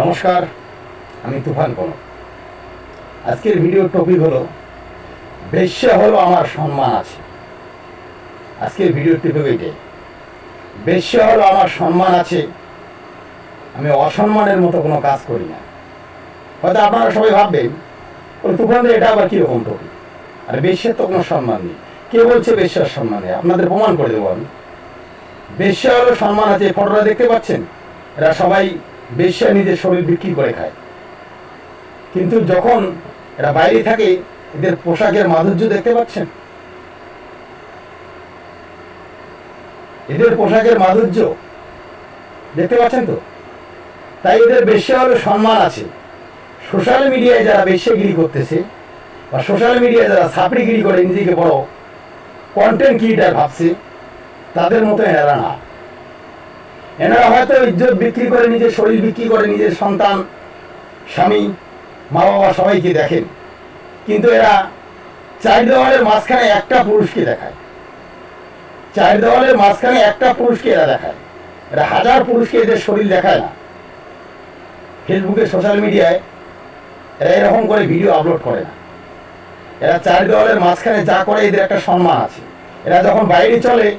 নমস্কার, আমি তুফান কনক আজকের ভিডিও টপিক হলো, বেশ্যা হলো আমার সম্মান আছে। আজকের ভিডিও টপিক এটাই। বেশ্যা হলো আমার সম্মান আছে, আমি অসম্মানের মতো কোনো কাজ করি না। হয়তো আপনারা সবাই ভাববেন তুফান এটা আবার কীরকম টপিক আর বেশ্যার তো কোনো সম্মান নেই। কে বলছে বেশ্যার সম্মান নেই? আপনাদের প্রমাণ করে দেবো আমি। বেশ্যা হলো সম্মান আছে ফটোটা দেখতে পাচ্ছেন? এরা সবাই বেশ্যা নিজের শরীর বিক্রি করে খায়। কিন্তু যখন এরা বাইরে থাকে, এদের পোশাকের মাধুর্য দেখতে পাচ্ছেন? এদের পোশাকের মাধুর্য দেখতে পাচ্ছেন তো? তাই এদের হলো সম্মান আছে। সোশ্যাল মিডিয়ায় যারা বেশ্যাগিরি করতেছে, বা সোশ্যাল মিডিয়ায় যারা ছাপড়িগিরি করে নিজেকে বড় কন্টেন্ট ক্রিয়েটার ভাবছে, তাদের মতো এনারা না। এনারা হয়তো ইজ্জত বিক্রি করে নিজের শরীর বিক্রি করে নিজের সন্তান, স্বামী মা বাবা সবাইকে দেখেন। কিন্তু এরা চার দেওয়ালের মাঝখানে একটা পুরুষকে দেখায়। চার দেওয়ালের মাঝখানে একটা পুরুষকে এরা দেখায়। এরা হাজার পুরুষকে এদের শরীর দেখায় না। ফেসবুকে, সোশ্যাল মিডিয়ায় এরা এরকম করে ভিডিও আপলোড করে না। এরা চার দেওয়ালের মাঝখানে যা করে এদের একটা সম্মান আছে। এরা যখন বাইরে চলে,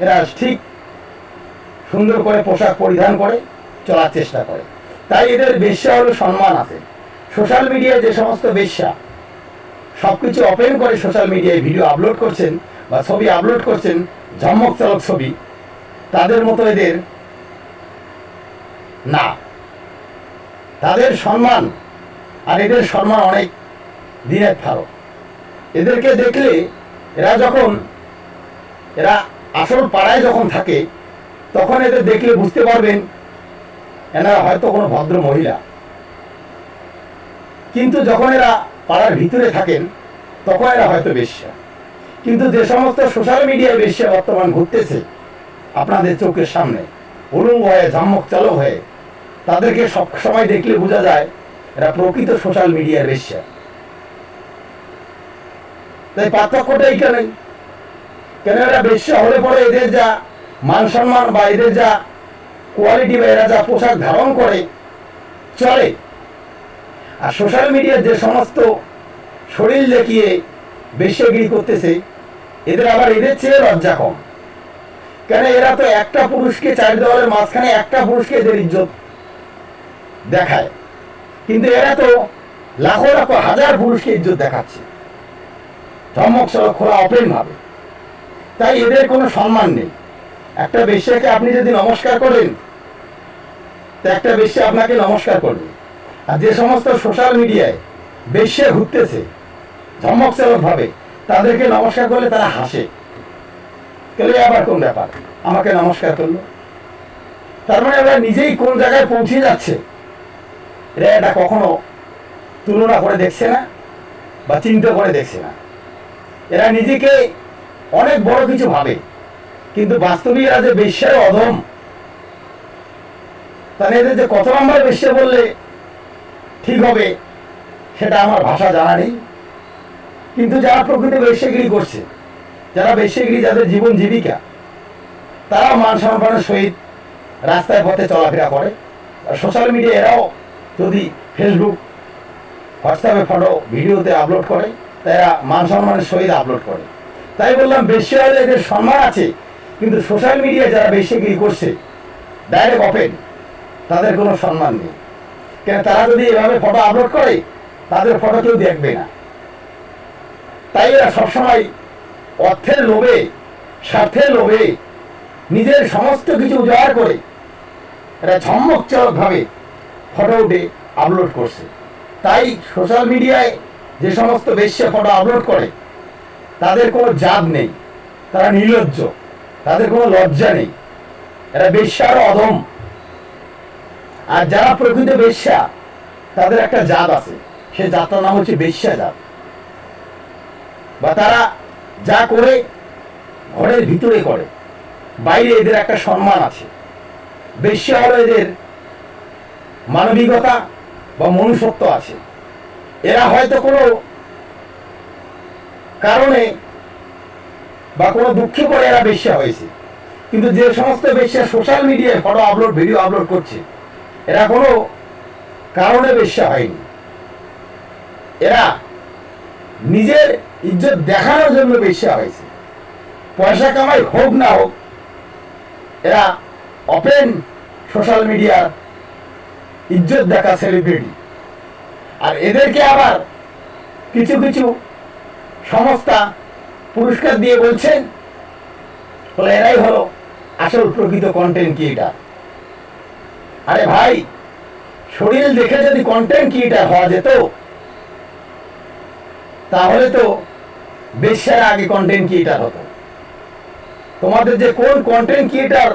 এরা ঠিক সুন্দর করে পোশাক পরিধান করে চলার চেষ্টা করে। তাই এদের বেশ্যা হলো সম্মান আছে। সোশ্যাল মিডিয়ায় যে সমস্ত বেশ্যা সব কিছু ওপেন করে সোশ্যাল মিডিয়ায় ভিডিও আপলোড করছেন বা ছবি আপলোড করছেন ঝম্মক চলক ছবি, তাদের মতো এদের না। তাদের সম্মান, আর এদের সম্মান অনেক দিনের ফারক এদেরকে দেখলে এরা যখন, এরা আসল পাড়ায় যখন থাকে তখন এদের দেখলে বুঝতে পারবেন, এনারা হয়তো কোনো ভদ্র মহিলা। কিন্তু যখন এরা পাড়ার ভিতরে থাকেন, তখন এরা হয়তো বেশ্যা। কিন্তু যে সমস্ত সোশ্যাল মিডিয়ায় বেশ্যা বর্তমান ঘুরতেছে, আপনাদের চোখের সামনে, উলুঙ্গ হয়ে, ঝামক চালক হয়ে, তাদেরকে সব সময় দেখলে বোঝা যায়, এরা প্রকৃত সোশ্যাল মিডিয়ার বেশ্যা। তাই পার্থক্যটা এইখানেই কেন এরা বেশ্যা হলে পরে এদের যা মান সম্মান বা যা কোয়ালিটি বা এরা যা পোশাক ধারণ করে, চলে। আর সোশ্যাল মিডিয়ার যে সমস্ত শরীর দেখিয়ে বেশ্যাগিরি করতেছে, এদের আবার এদের চেয়ে লজ্জা কম। কেন এরা তো একটা পুরুষকে চার দেওয়ালের মাঝখানে একটা পুরুষকে এদের ইজ্জত দেখায়। কিন্তু এরা তো লাখো লাখো হাজার পুরুষকে ইজ্জত দেখাচ্ছে। ধমক সড়ক খোলা ওপেন ভাবে। তাই এদের কোনো সম্মান নেই। একটা বেশ্যাকে আপনি যদি নমস্কার করেন, তো একটা বেশ্যা আপনাকে নমস্কার করবে। আর যে সমস্ত সোশ্যাল মিডিয়ায় বেশ্যা ঘুরতেছে ভাবে, তাদেরকে নমস্কার করলে তারা হাসে। কেন আবার কোন ব্যাপার? আমাকে নমস্কার করল। তার মানে ওরা নিজেই কোন জায়গায় পৌঁছে যাচ্ছে, এরা এটা কখনো তুলনা করে দেখছে না বা চিন্তা করে দেখছে না। এরা নিজেকে অনেক বড় কিছু ভাবে। কিন্তু বাস্তবে এরা যে বেশ্যার অধম, তাহলে এদের যে কত নম্বর বেশ্যা বললে ঠিক হবে, সেটা আমার ভাষা জানা নেই। কিন্তু যারা প্রকৃত বেশ্যগিরি করছে, যারা বেশ্যগিরি, যাদের জীবন জীবিকা তারা মান সম্মানের সহিত রাস্তায় পথে চলাফেরা করে। আর সোশ্যাল মিডিয়া এরাও যদি ফেসবুক হোয়াটসঅ্যাপে ফটো ভিডিওতে আপলোড করে তারা মান সম্মানের সহিত আপলোড করে। তাই বললাম বেশি হলে এদের সম্মান আছে কিন্তু সোশ্যাল মিডিয়ায় যারা বেশিগিরি করছে ডাইরেক্ট ওপেন তাদের কোনো সম্মান নেই। কেন তারা যদি এভাবে ফটো আপলোড করে, তাদের ফটো কেউ দেখবে না। তাই এরা সবসময় অর্থের লোভে, স্বার্থের লোভে, নিজের সমস্ত কিছু উজাড় করে, এরা ঝম্মকচরকভাবে ফটো উঠে আপলোড করছে। তাই সোশ্যাল মিডিয়ায় যে সমস্ত বেশ্যা ফটো আপলোড করে, তাদের কোনো জাত নেই। তারা নির্লজ্জ। তাদের কোনো লজ্জা নেই। এরা বেশ্যার অধম। আর যারা প্রকৃত বেশ্যা, তাদের একটা জাত আছে। সে জাতটার নাম হচ্ছে বেশ্যা জাত। বা তারা যা করে, ঘরের ভিতরে করে। বাইরে এদের একটা সম্মান আছে। বেশ্যা হলো এদের মানবিকতা বা মনুষ্যত্ব আছে। এরা হয়তো কোনো কারণে বা কোনো দুঃখে পড়ে এরা বেশ্যা হয়েছে। কিন্তু যে সমস্ত বেশ্যা সোশ্যাল মিডিয়ায় ফটো আপলোড ভিডিও আপলোড করছে, এরা কোনো কারণে বেশ্যা হয়নি। এরা নিজের ইজ্জত দেখানোর জন্য বেশ্যা হয়েছে। পয়সা কামাই হোক না হোক, এরা অপেন সোশ্যাল মিডিয়ার ইজ্জত দেখা সেলিব্রিটি আর এদেরকে আবার কিছু কিছু সংস্থা পুরস্কার দিয়ে বলছেন, বলে এরাই হলো আসল প্রকৃত কন্টেন্ট ক্রিয়েটার আরে ভাই, শরীর দেখে যদি কন্টেন্ট ক্রিয়েটার হওয়া যেত, তাহলে তো বেশ্যার আগে কন্টেন্ট ক্রিয়েটার হতো। তোমাদের যে কোন কন্টেন্ট ক্রিয়েটার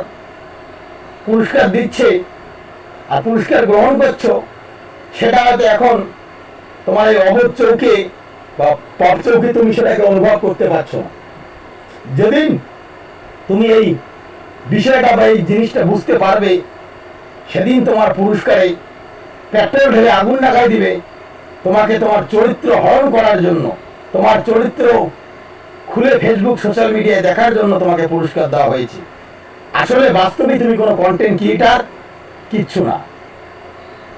পুরস্কার দিচ্ছে আর পুরস্কার গ্রহণ করছ, সেটা হয়তো এখন তোমার এই অবধ চৌকে বা পপ চৌকে তুমি সেটাকে অনুভব করতে পারছ না। যেদিন তুমি এই বিষয়টা বা এই জিনিসটা বুঝতে পারবে, সেদিন তোমার পুরস্কারে পেট্রোল ঢেলে আগুন লাগাই দিবে। তোমাকে তোমার চরিত্র হরণ করার জন্য, তোমার চরিত্র খুলে ফেসবুক সোশ্যাল মিডিয়ায় দেখার জন্য তোমাকে পুরস্কার দেওয়া হয়েছে। আসলে বাস্তবে তুমি কোনো কন্টেন্ট ক্রিয়েটার কিচ্ছু না।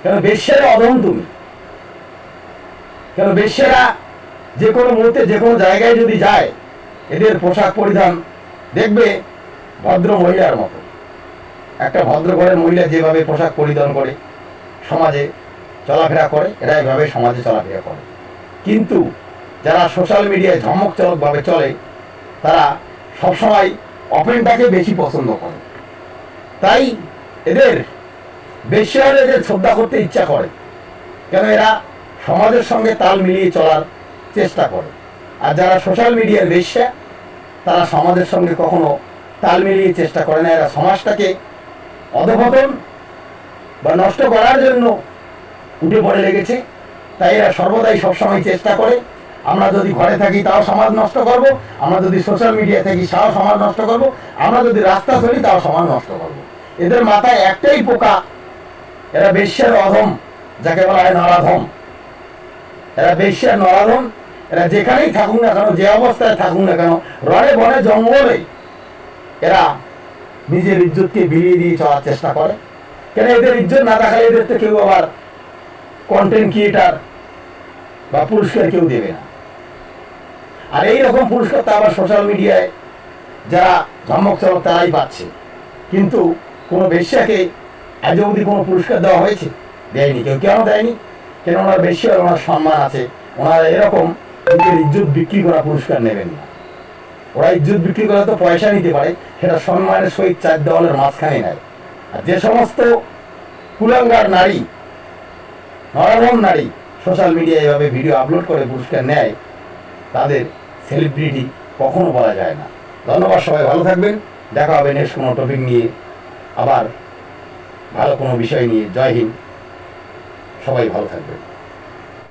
কেন বেশ্যের অধম তুমি? কেন বেশ্যেরা যে কোনো মুহূর্তে যে কোনো জায়গায় যদি যায়, এদের পোশাক পরিধান দেখবে ভদ্র মহিলার মতো। একটা ভদ্র ঘরের মহিলা যেভাবে পোশাক পরিধান করে, সমাজে চলাফেরা করে, এরা এভাবে সমাজে চলাফেরা করে। কিন্তু যারা সোশ্যাল মিডিয়ায় ঝমকচমকভাবে চলে, তারা সবসময় অপেনটাকে বেশি পছন্দ করে। তাই এদের বেশি হলে এদের শ্রদ্ধা করতে ইচ্ছা করে। কেন এরা সমাজের সঙ্গে তাল মিলিয়ে চলার চেষ্টা করে। আর যারা সোশ্যাল মিডিয়ার বেশ্যা, তারা সমাজের সঙ্গে কখনো তাল মিলিয়ে চেষ্টা করে না। এরা সমাজটাকে অধপতন বা নষ্ট করার জন্য উঠে পড়ে লেগেছে। তাই এরা সর্বদাই সবসময় চেষ্টা করে। আমরা যদি ঘরে থাকি, তাও সমাজ নষ্ট করব। আমরা যদি সোশ্যাল মিডিয়া থাকি, তাও সমাজ নষ্ট করব। আমরা যদি রাস্তা চলি তাও সমাজ নষ্ট করব। এদের মাথায় একটাই পোকা, এরা বেশ্যের অধম, যাকে বলা হয় নরাধম। এরা বেশ্যের নরাধম। এরা যেখানেই থাকুক না কেন, যে অবস্থায় থাকুক না কেন রনে বনে জঙ্গলে এরা নিজের ইজ্জতকে বিলিয়ে দিয়ে চলার চেষ্টা করে। কেন এদের ইজ্জত না দেখালে এদের তো কেউ আবার কন্টেন্ট ক্রিয়েটার বা পুরস্কার কেউ দেবে না। আর এই রকম পুরস্কার তো আবার সোশ্যাল মিডিয়ায় যারা ধমক চমক তারাই পাচ্ছে। কিন্তু কোনো বেশ্যাকে আজ অবধি কোনো পুরস্কার দেওয়া হয়েছে? দেয়নি, কেউ কেন দেয়নি? কেন ওনার বেশি ওনার সম্মান আছে? ওনারা এরকম নিজের ইজ্জত বিক্রি করা পুরস্কার নেবেন না। ওরা ইজ্জত বিক্রি করে তো পয়সা নিতে পারে, সেটা সম্মানের সহিত চার দেওয়ালের মাঝখানে নেয়। আর যে সমস্ত কুলাঙ্গার নারী, নরম নারী সোশ্যাল মিডিয়ায় এভাবে ভিডিও আপলোড করে পুরস্কার নেয়, তাদের সেলিব্রিটি কখনো বলা যায় না। ধন্যবাদ সবাই, ভালো থাকবেন। দেখা হবে নেক্সট কোনো টপিক নিয়ে। আবার ভালো কোনো বিষয় নিয়ে। জয় হিন্দ। সবাই ভালো থাকবেন।